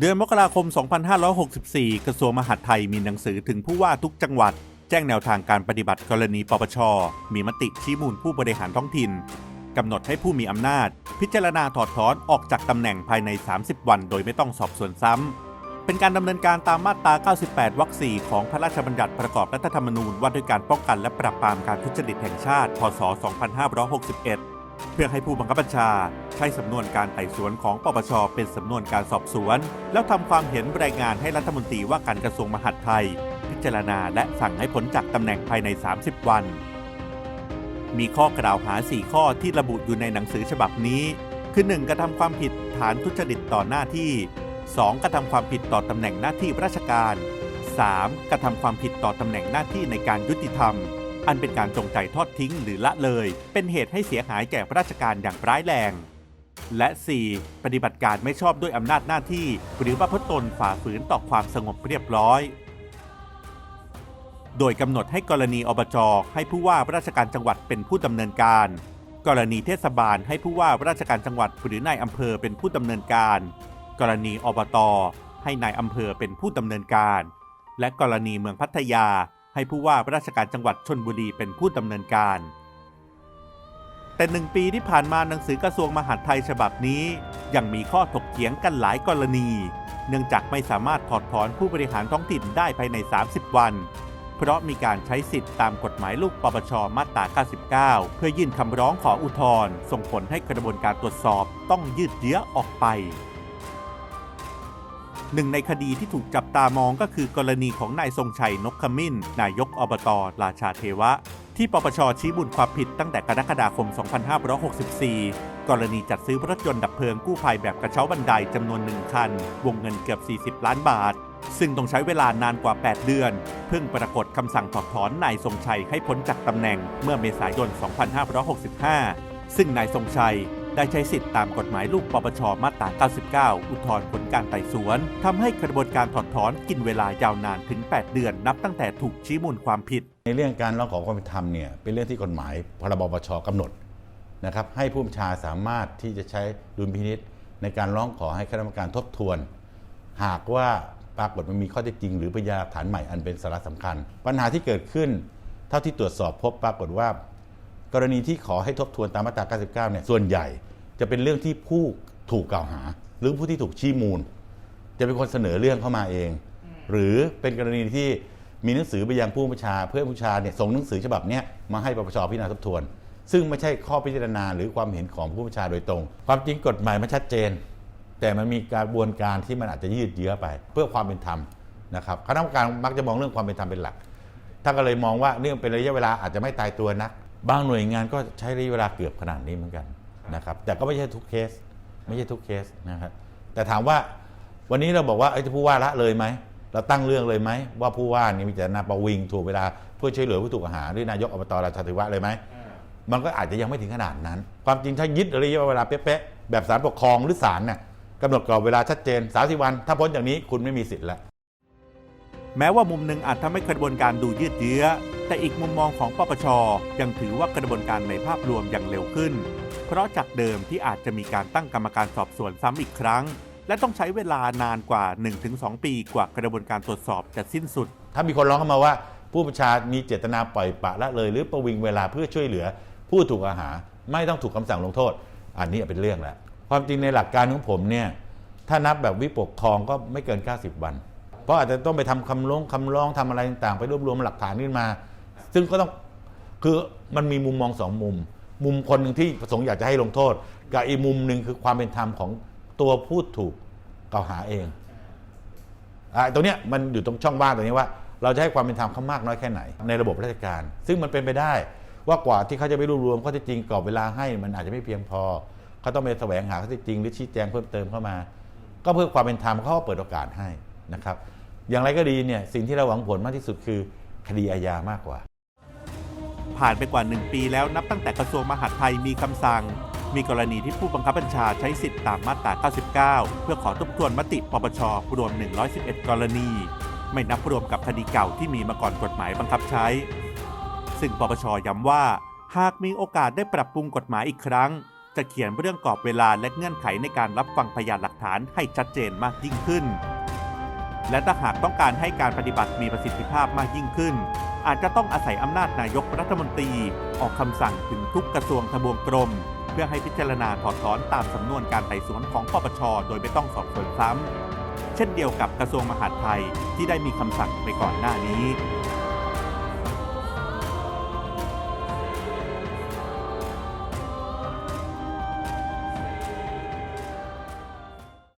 เดือนมกราคม 2564 กระทรวงมหาดไทยมีหนังสือถึงผู้ว่าทุกจังหวัด แจ้งแนวทางการปฏิบัติกรณีปปช มีมติชี้มูลผู้บริหารท้องถิ่นกำหนดให้ผู้มีอำนาจ พิจารณาถอดถอนออกจากตำแหน่งภายใน 30 วัน โดยไม่ต้องสอบสวนซ้ำ เป็นการดำเนินการตามมาตรา 98 วรรค 4 ของพระราชบัญญัติประกอบรัฐธรรมนูญว่าด้วยการป้องกันและปราบปรามการทุจริตแห่งชาติ พศ 2561 เพื่อให้ผู้บังคับบัญชา ใช้สำนวนการไต่สวนของปปชเป็นสำนวนการสอบสวน แล้วทำความเห็นรายงานให้รัฐมนตรีว่าการกระทรวงมหาดไทย พิจารณาและสั่งให้พ้นจากตำแหน่งภายใน 30 วัน มีข้อกล่าวหา 4 ข้อที่ระบุอยู่ในหนังสือฉบับนี้ คือ 1. กระทำความผิดฐานทุจริตต่อหน้าที่ 2. กระทำความผิดต่อตำแหน่งหน้าที่ราชการ 3. กระทำความผิดต่อตำแหน่งหน้าที่ในการยุติธรรม อันเป็นการจงใจทอดทิ้งหรือละเลย เป็นเหตุให้เสียหายแก่ราชการอย่างร้ายแรง และ 4. ปฏิบัติการไม่ชอบด้วยอำนาจหน้าที่ หรือประพฤติตนฝ่าฝืนต่อความสงบเรียบร้อย โดยกำหนดให้กรณีอบจให้ผู้ว่าราชการจังหวัดเป็นผู้ดำเนินการ กรณีเทศบาลให้ผู้ว่าราชการจังหวัดหรือนายอำเภอเป็นผู้ดำเนินการ กรณีอบตให้นายอำเภอเป็นผู้ดำเนินการ และกรณีเมืองพัทยา ให้ผู้ว่าราชการจังหวัดชนบุรีเป็นผู้ดำเนินการ แต่หนึ่งปีที่ผ่านมาหนังสือกระทรวงมหาดไทยฉบับนี้ ยังมีข้อถกเถียงกันหลายกรณี เนื่องจากไม่สามารถถอดถอนผู้บริหารท้องถิ่นได้ภายใน 30 วัน เพราะมีการใช้สิทธิ์ตามกฎหมายลูกปปชมาตรา 99 เพื่อยื่นคำร้องขออุทธรณ์ส่งผลให้กระบวนการตรวจสอบต้องยืดเยื้อออกไป หนึ่งในคดีที่ถูกจับตามองก็คือกรณีของนายทรงชัยนกขมิ้น นายกอบตราชาเทวะ ที่ปปชชี้บุญความผิดตั้งแต่กรกฎาคม 2564 กรณีจัดซื้อรถยนต์ดับเพลิงกู้ภัยแบบกระเช้าบันไดจำนวนหนึ่งคัน วงเงินเกือบ 40 ล้านบาท ซึ่งต้องใช้เวลานานกว่า 8 เดือน เพิ่งปรากฏคำสั่งถอดถอนนายทรงชัยให้พ้นจากตำแหน่งเมื่อเมษายน 2565ซึ่งนายทรงชัย ได้ใช้สิทธิ์ตามกฎหมายลูกปปชมาตรา 99 อุทธรณ์ผลการไต่สวนทำให้กระบวนการถอดถอนกินเวลายาวนานถึง 8 เดือน นับตั้งแต่ถูกชี้มูลความผิด ในเรื่องการร้องขอความเป็นธรรมเนี่ยเป็นเรื่องที่กฎหมายพรบปปชกำหนดนะครับให้ผู้บัญชาสามารถที่จะใช้ดุลพินิษในการร้องขอให้คณะกรรมการทบทวน หากว่าปรากฏมันมีข้อเท็จจริง หรือพยานหลักฐานใหม่อันเป็นสาระสำคัญ ปัญหาที่เกิดขึ้น เท่าที่ตรวจสอบพบปรากฏว่า กรณีที่ขอให้ทบทวนตามมาตรา 99 เนี่ย ส่วนใหญ่จะเป็นเรื่องที่ผู้ถูกกล่าวหา หรือผู้ที่ถูกชี้มูล จะเป็นคนเสนอเรื่องเข้ามาเอง หรือเป็นกรณีที่มีหนังสือไปยังผู้บัญชา เพื่อผู้ชาเนี่ยส่งหนังสือฉบับนี้มาให้ปปชพิจารณาทบทวน ซึ่งไม่ใช่ข้อพิจารณาหรือความเห็นของผู้บัญชาโดยตรง ความจริงกฎหมายมันชัดเจน แต่มันมีกระบวนการที่มันอาจจะยืดเยื้อไป เพื่อความเป็นธรรมนะครับคณะกรรมการมักจะมองเรื่องความเป็นธรรมเป็นหลักท่านก็เลยมองว่าเรื่องเป็นระยะเวลาอาจจะไม่ตายตัวนัก บางหน่วยงานก็ใช้ระยะเวลาเกือบขนาดนี้เหมือนกันนะครับแต่ก็ไม่ใช่ทุกเคส ไม่ใช่ทุกเคสนะครับแต่ถามว่าวันนี้เราบอกว่าไอ้ผู้ว่าละเลยไหมเราตั้งเรื่องเลยไหมว่าผู้ว่านี่มีเจตนาประวิงถูกเวลาเพื่อช่วยเหลือผู้ถูกกล่าวหาหรือนายกอบตราชาธิวะเลยไหมมันก็อาจจะยังไม่ถึงขนาดนั้น ความจริงถ้ายึดระยะเวลาเป๊ะๆแบบศาลปกครองหรือศาลเนี่ยกำหนดกรอบเวลาชัดเจน30วัน ถ้าพ้นจากนี้คุณไม่มีสิทธิ์แล้วแม้ว่ามุมหนึ่งอาจทำให้กระบวนการดูยืดเยื้อ แต่อีกมุมมองของปปชยังถือว่ากระบวนการในภาพรวมยังเร็วขึ้น เพราะจากเดิมที่อาจจะมีการตั้งกรรมการสอบสวนซ้ำอีกครั้ง และต้องใช้เวลานานกว่า 1-2 ปีกว่ากระบวนการตรวจสอบจะสิ้นสุด ถ้ามีคนร้องเข้ามาว่า ผู้บัญชามีเจตนาปล่อยปละละเลย หรือประวิงเวลาเพื่อช่วยเหลือ ผู้ถูกกล่าหาไม่ต้องถูกคำสั่งลงโทษ อันนี้เป็นเรื่องแล้วความจริงในหลักการของผมเนี่ยถ้านับแบบวิปกครองก็ไม่เกิน 90 วัน เพราะอาจจะต้องไปทำคำร้องคำร้องทำอะไรต่างๆ ไปรวบรวมหลักฐานขึ้นมา ซึ่งก็ต้องคือมันมีมุมมองสองมุม มุมคนหนึ่งที่ประสงค์อยากจะให้ลงโทษ กับอีกมุมหนึ่งคือความเป็นธรรมของตัวผู้ถูกกล่าวหาเองอตรงเนี้ยมันอยู่ตรงช่องว่างตรงนี้ว่า เราจะให้ความเป็นธรรมเขามากน้อยแค่ไหน ในระบบราชการ ซึ่งมันเป็นไปได้ว่ากว่าที่เขาจะไปรวบรวมข้อเท็จจริงกรอบเวลาให้มันอาจจะไม่เพียงพอเขาต้องไปแสวงหาข้อเท็จจริงหรือชี้แจงเพิ่มเติมเข้ามา ก็เพื่อความเป็นธรรมเขาก็เปิดโอกาสให้นะครับ อย่างไรก็ดีเนี่ยสิ่งที่เราหวังผลมากที่สุดคือคดีอาญามากกว่า ผ่านไปกว่า 1 ปีแล้วนับตั้งแต่กระทรวงมหาดไทยมีคำสั่ง มีกรณีที่ผู้บังคับบัญชาใช้สิทธิ์ตามมาตรา 99 เพื่อขอทบทวนมติปปชรวม 111 กรณี ไม่นับรวมกับคดีเก่าที่มีมาก่อนกฎหมายบังคับใช้ ซึ่งปปชย้ำว่า หากมีโอกาสได้ปรับปรุงกฎหมายอีกครั้ง จะเขียนเรื่องกรอบเวลาและเงื่อนไขในการรับฟังพยานหลักฐานให้ชัดเจนมากยิ่งขึ้น และถ้าหากต้องการให้การปฏิบัติมีประสิทธิภาพมากยิ่งขึ้น อาจจะต้องอาศัยอำนาจนายกรัฐมนตรี ออกคำสั่งถึงทุกกระทรวงทบวงกรม เพื่อให้พิจารณาถอดถอนตามสำนวนการไต่สวนของปปช โดยไม่ต้องสอบสวนซ้ำเช่นเดียวกับกระทรวงมหาดไทยที่ได้มีคำสั่งไปก่อนหน้านี้